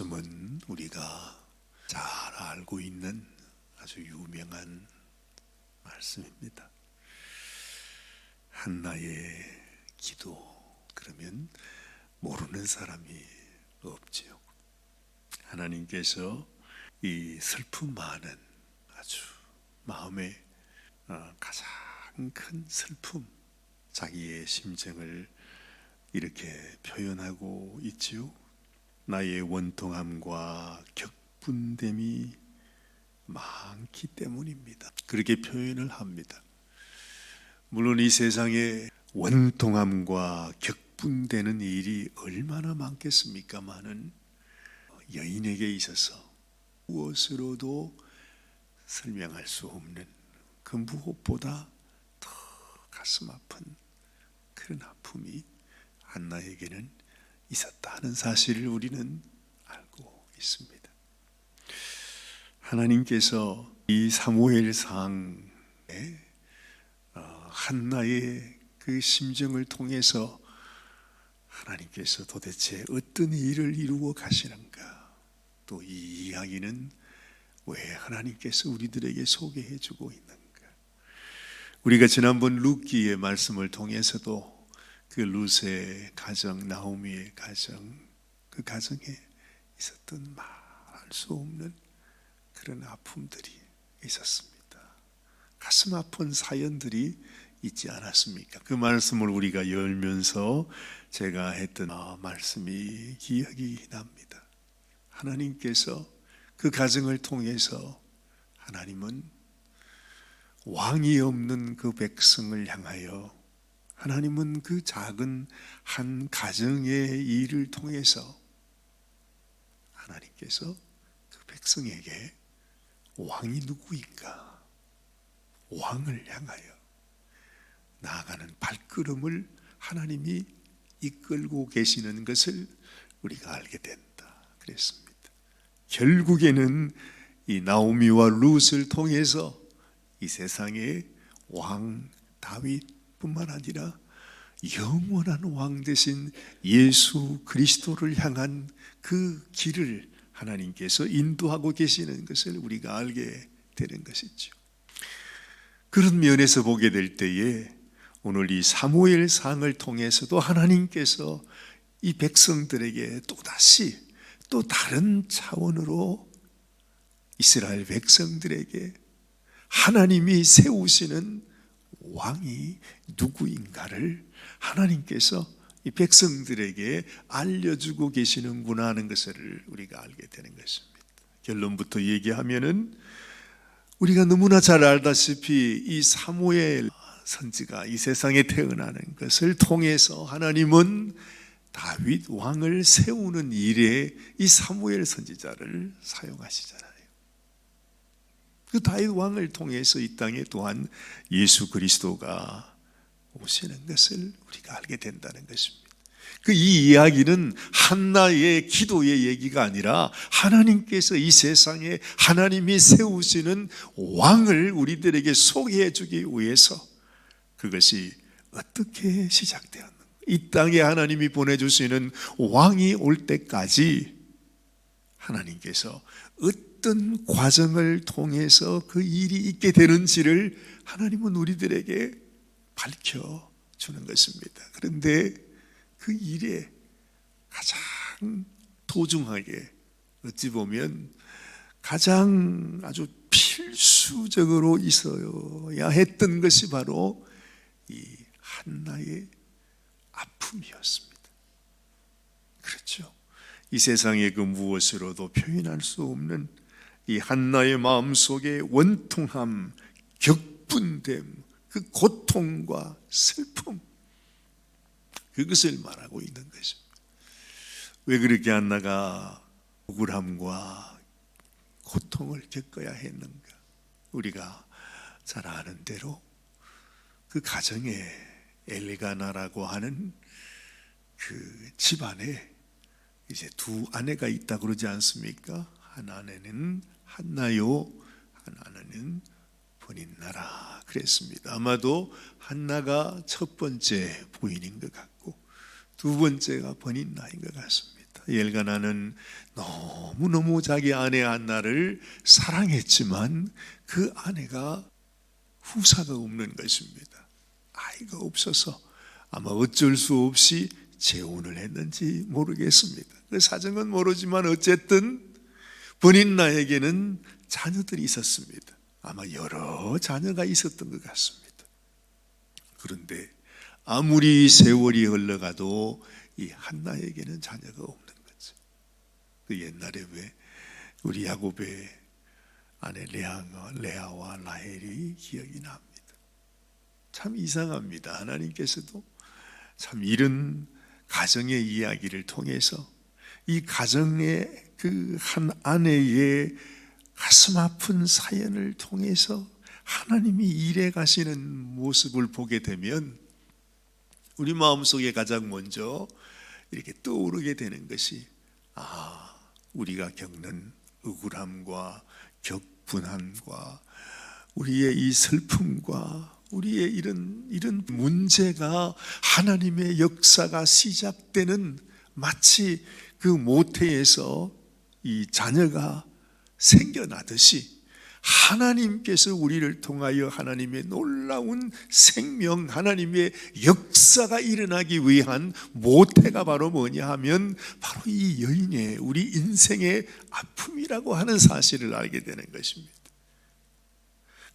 말씀은 우리가 잘 알고 있는 아주 유명한 말씀입니다. 한나의 기도 그러면 모르는 사람이 없지요. 하나님께서 이 슬픔 많은 아주 마음에 어, 가장 큰 슬픔 자기의 심정을 이렇게 표현하고 있지요. 나의 원통함과 격분됨이 많기 때문입니다. 그렇게 표현을 합니다. 물론 이 세상에 원통함과 격분되는 일이 얼마나 많겠습니까마는 여인에게 있어서 무엇으로도 설명할 수 없는 그 무엇보다 더 가슴 아픈 그런 아픔이 한나에게는 있었다는 사실을 우리는 알고 있습니다. 하나님께서 이 사무엘상에 어, 한나의 그 심정을 통해서 하나님께서 도대체 어떤 일을 이루어 가시는가 또 이 이야기는 왜 하나님께서 우리들에게 소개해 주고 있는가 우리가 지난번 루키의 말씀을 통해서도 그 루스의 가정, 나오미의 가정, 그 가정에 있었던 말할 수 없는 그런 아픔들이 있었습니다. 가슴 아픈 사연들이 있지 않았습니까? 그 말씀을 우리가 열면서 제가 했던 말씀이 기억이 납니다. 하나님께서 그 가정을 통해서 하나님은 왕이 없는 그 백성을 향하여 하나님은 그 작은 한 가정의 일을 통해서 하나님께서 그 백성에게 왕이 누구인가? 왕을 향하여 나아가는 발걸음을 하나님이 이끌고 계시는 것을 우리가 알게 된다. 그랬습니다. 결국에는 이 나오미와 룻을 통해서 이 세상의 왕 다윗 뿐만 아니라 영원한 왕 대신 예수 그리스도를 향한 그 길을 하나님께서 인도하고 계시는 것을 우리가 알게 되는 것이죠. 그런 면에서 보게 될 때에 오늘 이 사무엘 상을 통해서도 하나님께서 이 백성들에게 또다시 또 다른 차원으로 이스라엘 백성들에게 하나님이 세우시는 왕이 누구인가를 하나님께서 이 백성들에게 알려주고 계시는구나 하는 것을 우리가 알게 되는 것입니다. 결론부터 얘기하면은 우리가 너무나 잘 알다시피 이 사무엘 선지가 이 세상에 태어나는 것을 통해서 하나님은 다윗 왕을 세우는 일에 이 사무엘 선지자를 사용하시잖아요. 그 다윗 왕을 통해서 이 땅에 또한 예수 그리스도가 오시는 것을 우리가 알게 된다는 것입니다. 그 이 이야기는 한나의 기도의 얘기가 아니라 하나님께서 이 세상에 하나님이 세우시는 왕을 우리들에게 소개해 주기 위해서 그것이 어떻게 시작되었는가? 이 땅에 하나님이 보내주시는 왕이 올 때까지 하나님께서 어 떤 과정을 통해서 그 일이 있게 되는지를 하나님은 우리들에게 밝혀 주는 것입니다. 그런데 그 일에 가장 도중하게 어찌 보면 가장 아주 필수적으로 있어야 했던 것이 바로 이 한나의 아픔이었습니다. 그렇죠. 이 세상의 그 무엇으로도 표현할 수 없는 이 한나의 마음 속에 원통함, 격분됨, 그 고통과 슬픔 그것을 말하고 있는 것입니다. 왜 그렇게 한나가 억울함과 고통을 겪어야 했는가? 우리가 잘 아는 대로 그 가정에 엘리가나라고 하는 그 집안에 이제 두 아내가 있다 그러지 않습니까? 한 아내는 한나요, 한 아내는 본인 나라 그랬습니다. 아마도 한나가 첫 번째 부인인 것 같고 두 번째가 본인 나인 것 같습니다. 엘가나는 너무너무 자기 아내 한나를 사랑했지만 그 아내가 후사가 없는 것입니다. 아이가 없어서 아마 어쩔 수 없이 재혼을 했는지 모르겠습니다. 그 사정은 모르지만 어쨌든 본인 나에게는 자녀들이 있었습니다. 아마 여러 자녀가 있었던 것 같습니다. 그런데 아무리 세월이 흘러가도 이 한나에게는 자녀가 없는 거죠. 그 옛날에 왜 우리 야곱의 아내 레아와, 레아와 라헬이 기억이 납니다. 참 이상합니다. 하나님께서도 참 이런 가정의 이야기를 통해서 이 가정의 그 한 아내의 가슴 아픈 사연을 통해서 하나님이 일해 가시는 모습을 보게 되면 우리 마음속에 가장 먼저 이렇게 떠오르게 되는 것이 아, 우리가 겪는 억울함과 격분함과 우리의 이 슬픔과 우리의 이런 이런 문제가 하나님의 역사가 시작되는 마치 그 모태에서 이 자녀가 생겨나듯이 하나님께서 우리를 통하여 하나님의 놀라운 생명, 하나님의 역사가 일어나기 위한 모태가 바로 뭐냐 하면 바로 이 여인의 우리 인생의 아픔이라고 하는 사실을 알게 되는 것입니다.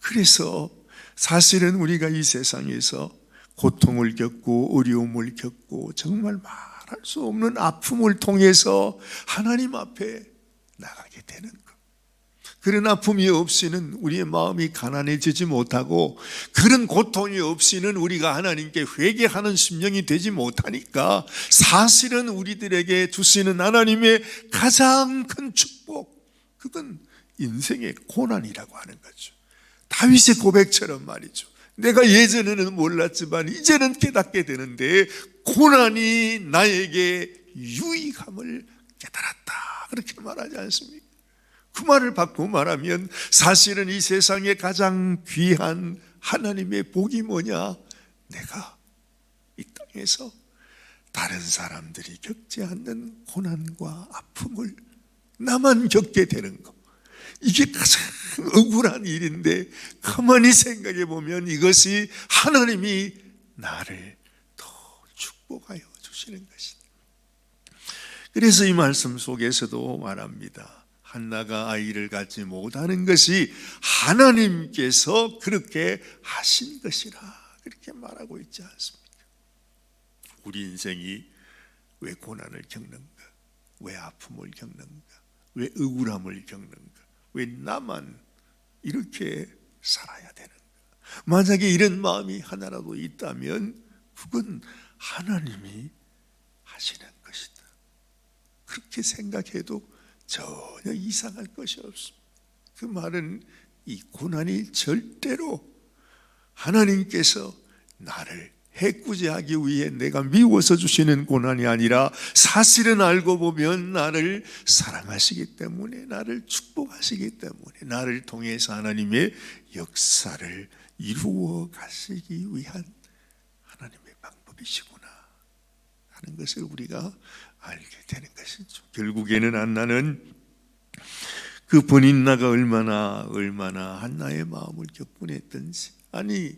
그래서 사실은 우리가 이 세상에서 고통을 겪고 어려움을 겪고 정말 말할 수 없는 아픔을 통해서 하나님 앞에 나가게 되는 것. 그런 아픔이 없이는 우리의 마음이 가난해지지 못하고 그런 고통이 없이는 우리가 하나님께 회개하는 심령이 되지 못하니까 사실은 우리들에게 주시는 하나님의 가장 큰 축복 그건 인생의 고난이라고 하는 거죠. 다윗의 고백처럼 말이죠. 내가 예전에는 몰랐지만 이제는 깨닫게 되는데 고난이 나에게 유익함을 깨달았다. 그렇게 말하지 않습니까? 그 말을 받고 말하면 사실은 이 세상에 가장 귀한 하나님의 복이 뭐냐? 내가 이 땅에서 다른 사람들이 겪지 않는 고난과 아픔을 나만 겪게 되는 것. 이게 가장 억울한 일인데 가만히 생각해 보면 이것이 하나님이 나를 더 축복하여 주시는 것이다. 그래서 이 말씀 속에서도 말합니다. 한나가 아이를 갖지 못하는 것이 하나님께서 그렇게 하신 것이라 그렇게 말하고 있지 않습니까? 우리 인생이 왜 고난을 겪는가? 왜 아픔을 겪는가? 왜 억울함을 겪는가? 왜 나만 이렇게 살아야 되는가? 만약에 이런 마음이 하나라도 있다면 그건 하나님이 하시는. 그렇게 생각해도 전혀 이상할 것이 없습니다. 그 말은 이 고난이 절대로 하나님께서 나를 해꾸지하기 위해 내가 미워서 주시는 고난이 아니라 사실은 알고 보면 나를 사랑하시기 때문에 나를 축복하시기 때문에 나를 통해서 하나님의 역사를 이루어 가시기 위한 하나님의 방법이시구나 하는 것을 우리가 알게 되는 것이죠. 결국에는 한나는 그 본인나가 얼마나 얼마나 한나의 마음을 격분했던지 아니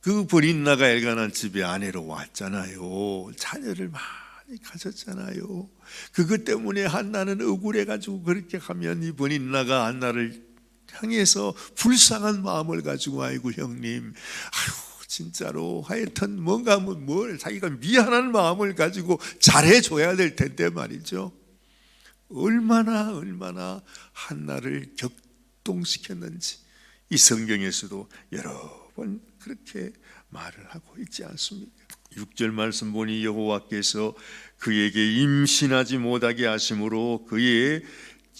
그 본인나가 엘가난 집에 아내로 왔잖아요. 자녀를 많이 가졌잖아요. 그것 때문에 한나는 억울해 가지고 그렇게 하면 이 본인나가 한나를 향해서 불쌍한 마음을 가지고 아이고 형님 아유 진짜로 하여튼 뭔가 뭐뭘 자기가 미안한 마음을 가지고 잘해줘야 될 텐데 말이죠. 얼마나 얼마나 한나를 격동시켰는지 이 성경에서도 여러 번 그렇게 말을 하고 있지 않습니까? 6절 말씀 보니 여호와께서 그에게 임신하지 못하게 하심으로 그의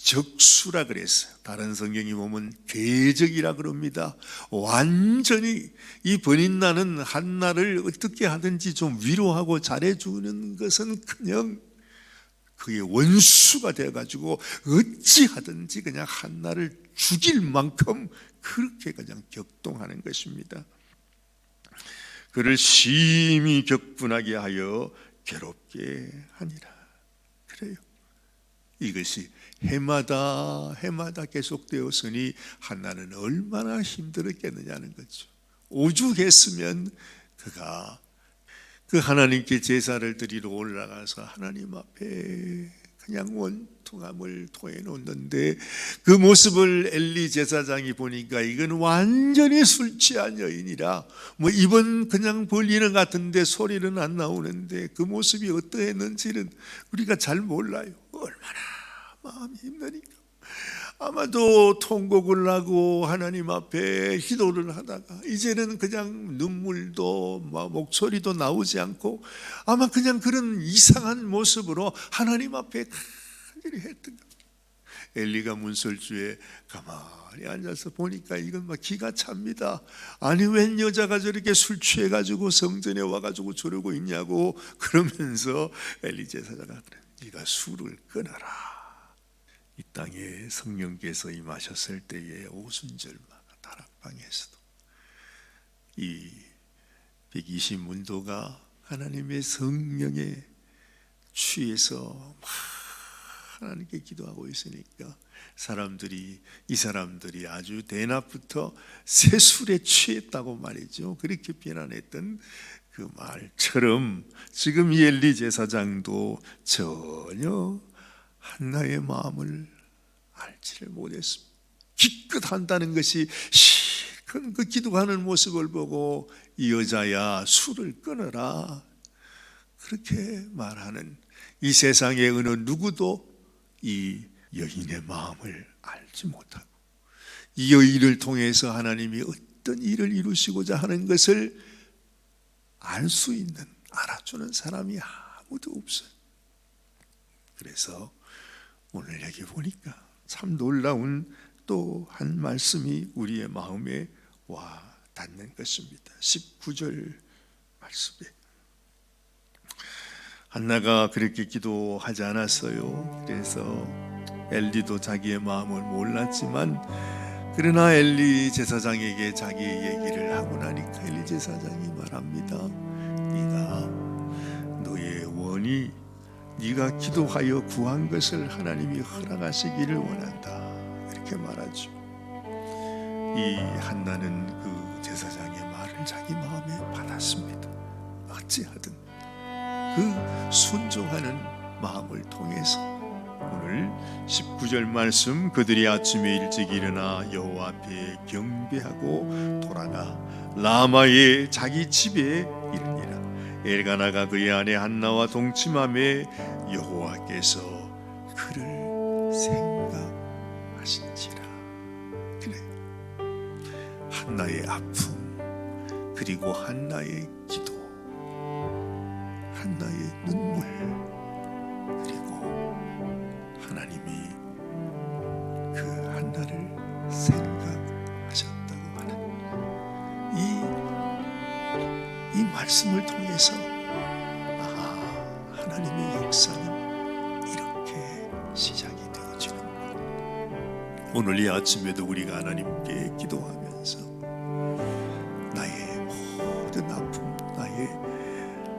적수라 그랬어요. 다른 성경이 보면 궤적이라 그럽니다. 완전히 이 번인나는 한나를 어떻게 하든지 좀 위로하고 잘해주는 것은 그냥 그의 원수가 되어가지고 어찌 하든지 그냥 한나를 죽일 만큼 그렇게 그냥 격동하는 것입니다. 그를 심히 격분하게 하여 괴롭게 하니라. 그래요. 이것이 해마다 해마다 계속되었으니 한나는 얼마나 힘들었겠느냐는 거죠. 오죽했으면 그가 그 하나님께 제사를 드리러 올라가서 하나님 앞에 그냥 원통함을 토해 놓는데 그 모습을 엘리 제사장이 보니까 이건 완전히 술 취한 여인이라 뭐 입은 그냥 벌리는 것 같은데 소리는 안 나오는데 그 모습이 어떠했는지는 우리가 잘 몰라요. 얼마나 마음이 힘드니까. 아마도 통곡을 하고 하나님 앞에 기도를 하다가 이제는 그냥 눈물도 막 목소리도 나오지 않고 아마 그냥 그런 이상한 모습으로 하나님 앞에 간절히 했던 것. 엘리가 문설주에 가만히 앉아서 보니까 이건 막 기가 찹니다. 아니 웬 여자가 저렇게 술 취해가지고 성전에 와가지고 저러고 있냐고 그러면서 엘리 제사장아 네가 술을 끊어라. 이 땅에 성령께서 임하셨을 때에 오순절마다 다락방에서도 이 120문도가 하나님의 성령에 취해서 막 하나님께 기도하고 있으니까 사람들이 이 사람들이 아주 대낮부터 새술에 취했다고 말이죠. 그렇게 비난했던 그 말처럼 지금 이 엘리 제사장도 전혀 한나의 마음을 알지를 못했습니다. 기껏 한다는 것이 실컷 그 기도하는 모습을 보고 이 여자야 술을 끊어라 그렇게 말하는 이 세상의 어느 누구도 이 여인의 마음을 알지 못하고 이 여인을 통해서 하나님이 어떤 일을 이루시고자 하는 것을 알 수 있는 알아주는 사람이 아무도 없어요. 그래서 오늘 여기 보니까 참 놀라운 또 한 말씀이 우리의 마음에 와 닿는 것입니다. 19절 말씀에 한나가 그렇게 기도하지 않았어요. 그래서 엘리도 자기의 마음을 몰랐지만 그러나 엘리 제사장에게 자기의 얘기를 하고 나니까 엘리 제사장이 말합니다. 네가 너의 원이 네가 기도하여 구한 것을 하나님이 허락하시기를 원한다. 이렇게 말하죠. 이 한나는 그 제사장의 말을 자기 마음에 받았습니다. 어찌하든 그 순종하는 마음을 통해서 오늘 19절 말씀 그들이 아침에 일찍 일어나 여호와 앞에 경배하고 돌아가 라마의 자기 집에 엘가나가 그의 아내 한나와 동침함에 여호와께서 그를 생각하신지라. 그래. 한나의 아픔 그리고 한나의 기도 한나의 눈물 그리고 하나님이 오늘 이 아침에도 우리가 하나님께 기도하면서 나의 모든 아픔 나의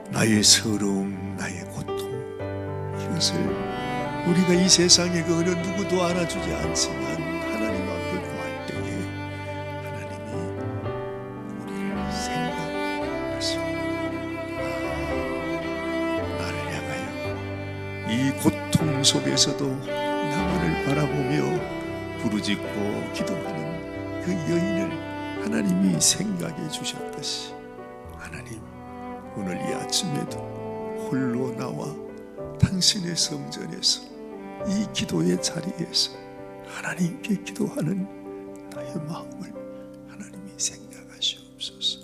나의 서러움, 나의 고통 이것을 우리가 이 세상에 그 어느 누구도 알아주지 않지만 하나님 앞에 구할 때에 하나님이 우리를 생각하시고 아, 나를 향하여 이 고통 속에서도 부르짖고 기도하는 그 여인을 하나님이 생각해 주셨듯이 하나님 오늘 이 아침에도 홀로 나와 당신의 성전에서 이 기도의 자리에서 하나님께 기도하는 나의 마음을 하나님이 생각하시옵소서.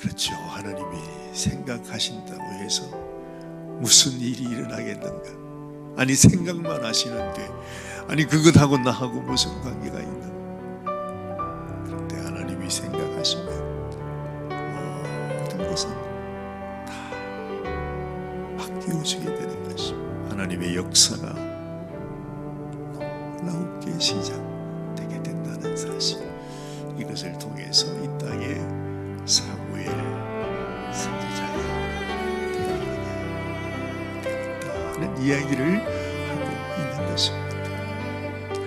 그렇죠. 하나님이 생각하신다고 해서 무슨 일이 일어나겠는가? 아니 생각만 하시는데 아니 그것하고 나하고 무슨 관계가 있나? 그런데 하나님이 생각하시면 모든 것은 다 바뀌어지게 되는 것이 하나님의 역사가 놀랍게 시작되게 된다는 사실 이것을 통해서 이 땅에 사 되어가는 이야기를 하고 있는 것입니다.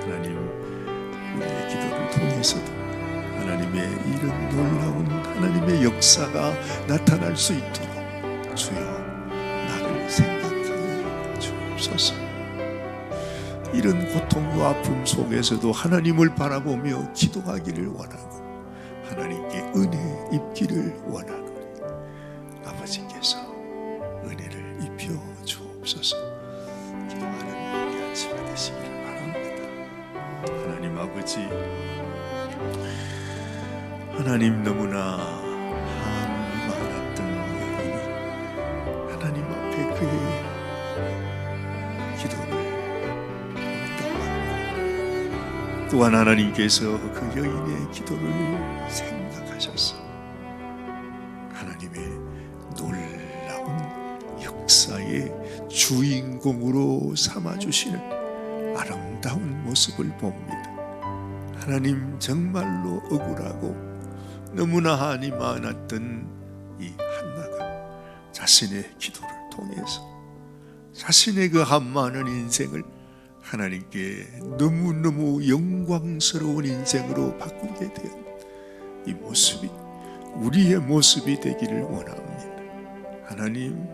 하나님 우리의 기도를 통해서도 하나님의 이런 놀라운 하나님의 역사가 나타날 수 있도록 주여 나를 생각하여 주옵소서. 이런 고통과 아픔 속에서도 하나님을 바라보며 기도하기를 원하고 하나님께 은혜 입기를 원하노 하나님 너무나 한 많았던 여인이 하나님 앞에 그의 기도를 응답받고 또한 하나님께서 그 여인의 기도를 생각하셔서 하나님의 놀라운 역사의 주인공으로 삼아주시는 아름다운 모습을 봅니다. 하나님 정말로 억울하고 너무나 한이 많았던 이 한나가 자신의 기도를 통해서 자신의 그 한 많은 인생을 하나님께 너무너무 영광스러운 인생으로 바꾸게 된 이 모습이 우리의 모습이 되기를 원합니다. 하나님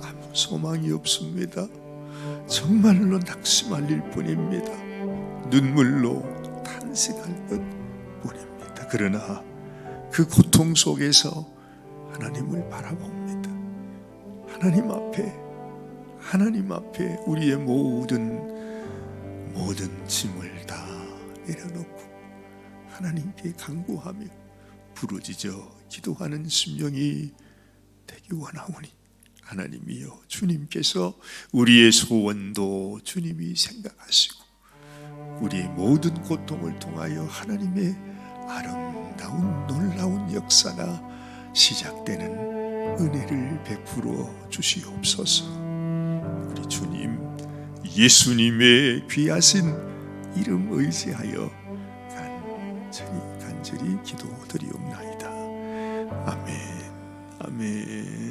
아무 소망이 없습니다. 정말로 낙심할 일 뿐입니다. 눈물로 탄식할 것 뿐입니다. 그러나 그 고통 속에서 하나님을 바라봅니다. 하나님 앞에 하나님 앞에 우리의 모든 모든 짐을 다 내려놓고 하나님께 간구하며 부르짖어 기도하는 심령이 되기 원하오니 하나님이여 주님께서 우리의 소원도 주님이 생각하시고 우리의 모든 고통을 통하여 하나님의 아름다운 놀라운 역사가 시작되는 은혜를 베풀어 주시옵소서. 우리 주님 예수님의 귀하신 이름 의지하여 간절히 간절히 기도드리옵나이다. 아멘. 아멘.